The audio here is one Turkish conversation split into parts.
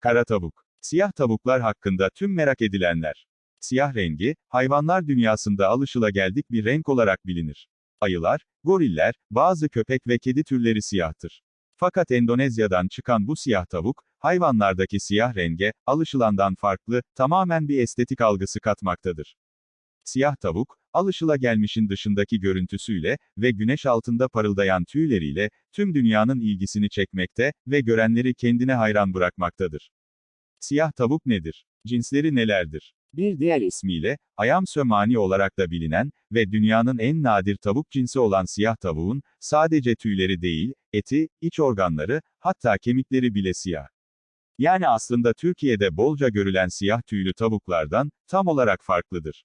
Kara tavuk. Siyah tavuklar hakkında tüm merak edilenler. Siyah rengi, hayvanlar dünyasında alışılageldik bir renk olarak bilinir. Ayılar, goriller, bazı köpek ve kedi türleri siyahtır. Fakat Endonezya'dan çıkan bu siyah tavuk, hayvanlardaki siyah renge, alışılandan farklı, tamamen bir estetik algısı katmaktadır. Siyah tavuk, alışılagelmişin dışındaki görüntüsüyle ve güneş altında parıldayan tüyleriyle tüm dünyanın ilgisini çekmekte ve görenleri kendine hayran bırakmaktadır. Siyah tavuk nedir? Cinsleri nelerdir? Bir diğer ismiyle, ayam sömani olarak da bilinen ve dünyanın en nadir tavuk cinsi olan siyah tavuğun, sadece tüyleri değil, eti, iç organları, hatta kemikleri bile siyah. Yani aslında Türkiye'de bolca görülen siyah tüylü tavuklardan, tam olarak farklıdır.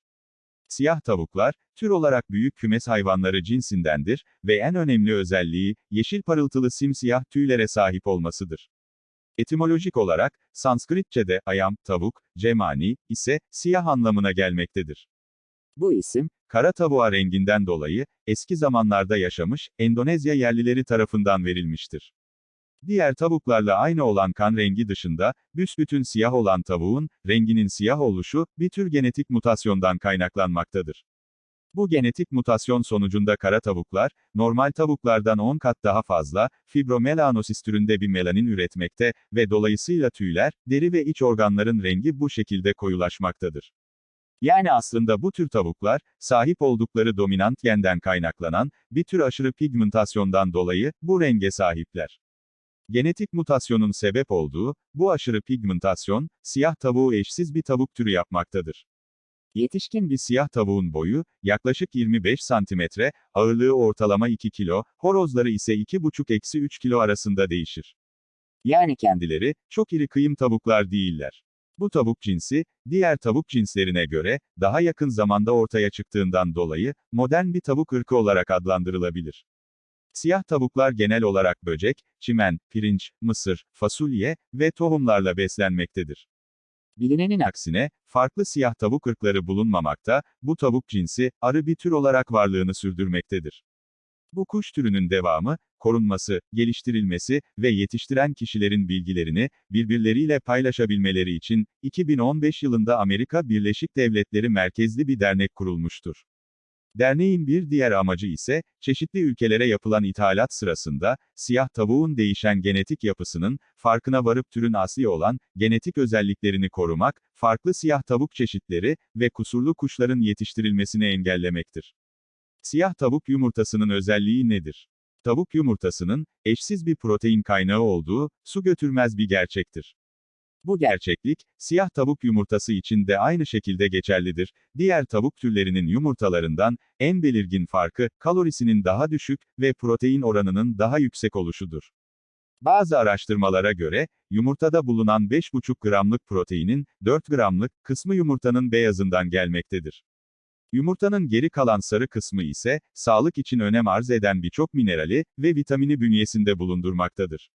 Siyah tavuklar, tür olarak büyük kümes hayvanları cinsindendir ve en önemli özelliği, yeşil parıltılı simsiyah tüylere sahip olmasıdır. Etimolojik olarak, Sanskritçe'de ayam, tavuk, cemani, ise siyah anlamına gelmektedir. Bu isim, kara tavuğa renginden dolayı, eski zamanlarda yaşamış, Endonezya yerlileri tarafından verilmiştir. Diğer tavuklarla aynı olan kan rengi dışında, büsbütün siyah olan tavuğun, renginin siyah oluşu, bir tür genetik mutasyondan kaynaklanmaktadır. Bu genetik mutasyon sonucunda kara tavuklar, normal tavuklardan 10 kat daha fazla, fibromelanosis türünde bir melanin üretmekte ve dolayısıyla tüyler, deri ve iç organların rengi bu şekilde koyulaşmaktadır. Yani aslında bu tür tavuklar, sahip oldukları dominant genden kaynaklanan, bir tür aşırı pigmentasyondan dolayı, bu renge sahipler. Genetik mutasyonun sebep olduğu, bu aşırı pigmentasyon, siyah tavuğu eşsiz bir tavuk türü yapmaktadır. Yetişkin bir siyah tavuğun boyu, yaklaşık 25 santimetre, ağırlığı ortalama 2 kilo, horozları ise 2,5-3 kilo arasında değişir. Yani kendileri, çok iri kıyım tavuklar değiller. Bu tavuk cinsi, diğer tavuk cinslerine göre, daha yakın zamanda ortaya çıktığından dolayı, modern bir tavuk ırkı olarak adlandırılabilir. Siyah tavuklar genel olarak böcek, çimen, pirinç, mısır, fasulye ve tohumlarla beslenmektedir. Bilinenin aksine, farklı siyah tavuk ırkları bulunmamakta, bu tavuk cinsi, arı bir tür olarak varlığını sürdürmektedir. Bu kuş türünün devamı, korunması, geliştirilmesi ve yetiştiren kişilerin bilgilerini, birbirleriyle paylaşabilmeleri için, 2015 yılında Amerika Birleşik Devletleri merkezli bir dernek kurulmuştur. Derneğin bir diğer amacı ise, çeşitli ülkelere yapılan ithalat sırasında, siyah tavuğun değişen genetik yapısının, farkına varıp türün asli olan, genetik özelliklerini korumak, farklı siyah tavuk çeşitleri ve kusurlu kuşların yetiştirilmesini engellemektir. Siyah tavuk yumurtasının özelliği nedir? Tavuk yumurtasının, eşsiz bir protein kaynağı olduğu, su götürmez bir gerçektir. Bu gerçeklik, siyah tavuk yumurtası için de aynı şekilde geçerlidir. Diğer tavuk türlerinin yumurtalarından, en belirgin farkı, kalorisinin daha düşük ve protein oranının daha yüksek oluşudur. Bazı araştırmalara göre, yumurtada bulunan 5,5 gramlık proteinin, 4 gramlık, kısmı yumurtanın beyazından gelmektedir. Yumurtanın geri kalan sarı kısmı ise, sağlık için önem arz eden birçok minerali ve vitamini bünyesinde bulundurmaktadır.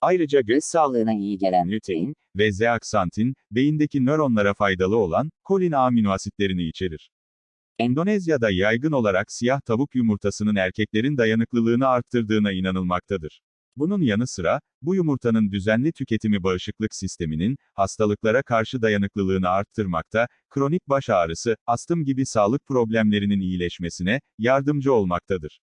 Ayrıca göz sağlığına iyi gelen lütein ve zeaksantin, beyindeki nöronlara faydalı olan kolin aminoasitlerini içerir. Endonezya'da yaygın olarak siyah tavuk yumurtasının erkeklerin dayanıklılığını arttırdığına inanılmaktadır. Bunun yanı sıra, bu yumurtanın düzenli tüketimi bağışıklık sisteminin, hastalıklara karşı dayanıklılığını arttırmakta, kronik baş ağrısı, astım gibi sağlık problemlerinin iyileşmesine, yardımcı olmaktadır.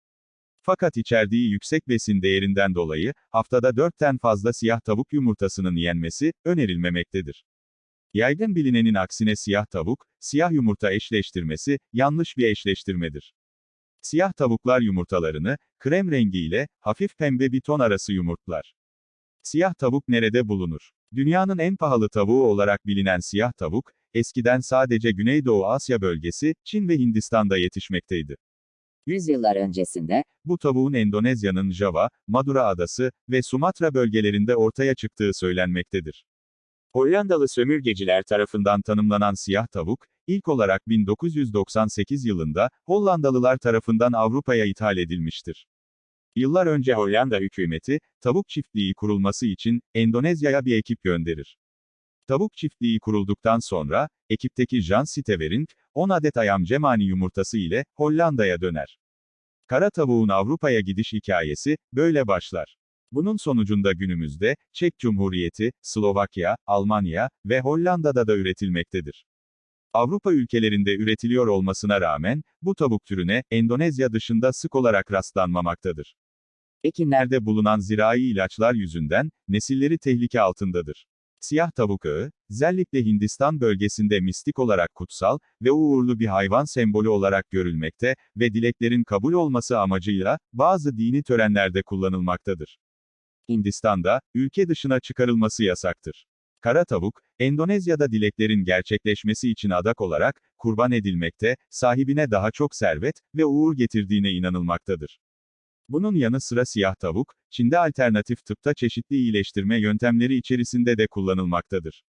Fakat içerdiği yüksek besin değerinden dolayı, haftada 4'ten fazla siyah tavuk yumurtasının yenmesi, önerilmemektedir. Yaygın bilinenin aksine siyah tavuk, siyah yumurta eşleştirmesi, yanlış bir eşleştirmedir. Siyah tavuklar yumurtalarını, krem rengiyle, hafif pembe bir ton arası yumurtlar. Siyah tavuk nerede bulunur? Dünyanın en pahalı tavuğu olarak bilinen siyah tavuk, eskiden sadece Güneydoğu Asya bölgesi, Çin ve Hindistan'da yetişmekteydi. Yüzyıllar öncesinde, Bu tavuğun Endonezya'nın Java, Madura adası ve Sumatra bölgelerinde ortaya çıktığı söylenmektedir. Hollandalı sömürgeciler tarafından tanımlanan siyah tavuk, ilk olarak 1998 yılında, Hollandalılar tarafından Avrupa'ya ithal edilmiştir. Yıllar önce Hollanda hükümeti, tavuk çiftliği kurulması için, Endonezya'ya bir ekip gönderir. Tavuk çiftliği kurulduktan sonra, ekipteki Jan Steverink, 10 adet ayam cemani yumurtası ile, Hollanda'ya döner. Kara tavuğun Avrupa'ya gidiş hikayesi, böyle başlar. Bunun sonucunda günümüzde, Çek Cumhuriyeti, Slovakya, Almanya ve Hollanda'da da üretilmektedir. Avrupa ülkelerinde üretiliyor olmasına rağmen, bu tavuk türüne, Endonezya dışında sık olarak rastlanmamaktadır. Ekinlerde bulunan zirai ilaçlar yüzünden, nesilleri tehlike altındadır. Siyah tavuk ağı, özellikle Hindistan bölgesinde mistik olarak kutsal ve uğurlu bir hayvan sembolü olarak görülmekte ve dileklerin kabul olması amacıyla, bazı dini törenlerde kullanılmaktadır. Hindistan'da, ülke dışına çıkarılması yasaktır. Kara tavuk, Endonezya'da dileklerin gerçekleşmesi için adak olarak, kurban edilmekte, sahibine daha çok servet ve uğur getirdiğine inanılmaktadır. Bunun yanı sıra siyah tavuk, Çin'de alternatif tıpta çeşitli iyileştirme yöntemleri içerisinde de kullanılmaktadır.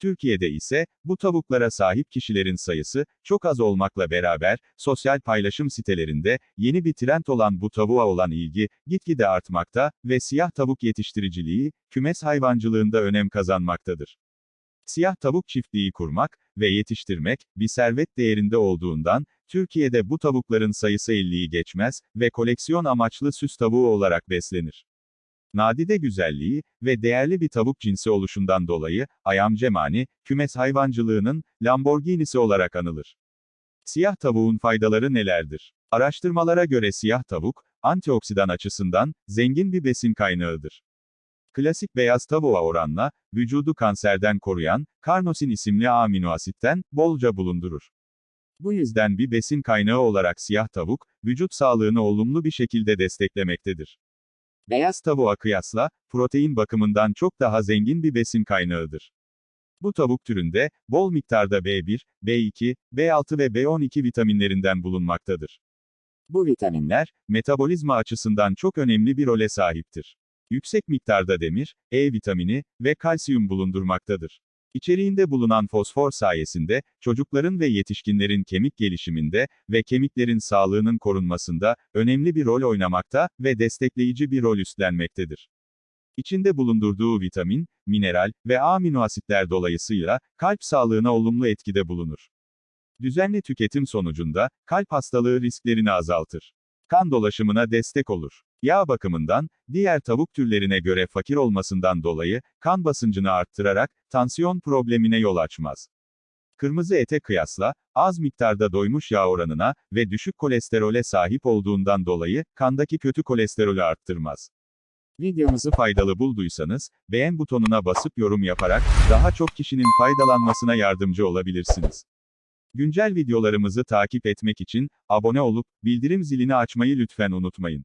Türkiye'de ise, bu tavuklara sahip kişilerin sayısı, çok az olmakla beraber, sosyal paylaşım sitelerinde, yeni bir trend olan bu tavuğa olan ilgi, gitgide artmakta ve siyah tavuk yetiştiriciliği, kümes hayvancılığında önem kazanmaktadır. Siyah tavuk çiftliği kurmak ve yetiştirmek, bir servet değerinde olduğundan, Türkiye'de bu tavukların sayısı 50'yi geçmez ve koleksiyon amaçlı süs tavuğu olarak beslenir. Nadide güzelliği ve değerli bir tavuk cinsi oluşundan dolayı, Ayam Cemani, kümes hayvancılığının, Lamborghini'si olarak anılır. Siyah tavuğun faydaları nelerdir? Araştırmalara göre siyah tavuk, antioksidan açısından, zengin bir besin kaynağıdır. Klasik beyaz tavuğa oranla, vücudu kanserden koruyan, karnosin isimli amino asitten, bolca bulundurur. Bu yüzden bir besin kaynağı olarak siyah tavuk, vücut sağlığını olumlu bir şekilde desteklemektedir. Beyaz tavuğa kıyasla, protein bakımından çok daha zengin bir besin kaynağıdır. Bu tavuk türünde, bol miktarda B1, B2, B6 ve B12 vitaminlerinden bulunmaktadır. Bu vitaminler, metabolizma açısından çok önemli bir role sahiptir. Yüksek miktarda demir, E vitamini ve kalsiyum bulundurmaktadır. İçeriğinde bulunan fosfor sayesinde, çocukların ve yetişkinlerin kemik gelişiminde ve kemiklerin sağlığının korunmasında önemli bir rol oynamakta ve destekleyici bir rol üstlenmektedir. İçinde bulundurduğu vitamin, mineral ve amino asitler dolayısıyla kalp sağlığına olumlu etkide bulunur. Düzenli tüketim sonucunda kalp hastalığı risklerini azaltır. Kan dolaşımına destek olur. Yağ bakımından, diğer tavuk türlerine göre fakir olmasından dolayı, kan basıncını arttırarak, tansiyon problemine yol açmaz. Kırmızı ete kıyasla, az miktarda doymuş yağ oranına ve düşük kolesterole sahip olduğundan dolayı, kandaki kötü kolesterolü arttırmaz. Videomuzu faydalı bulduysanız, beğen butonuna basıp yorum yaparak, daha çok kişinin faydalanmasına yardımcı olabilirsiniz. Güncel videolarımızı takip etmek için, abone olup, bildirim zilini açmayı lütfen unutmayın.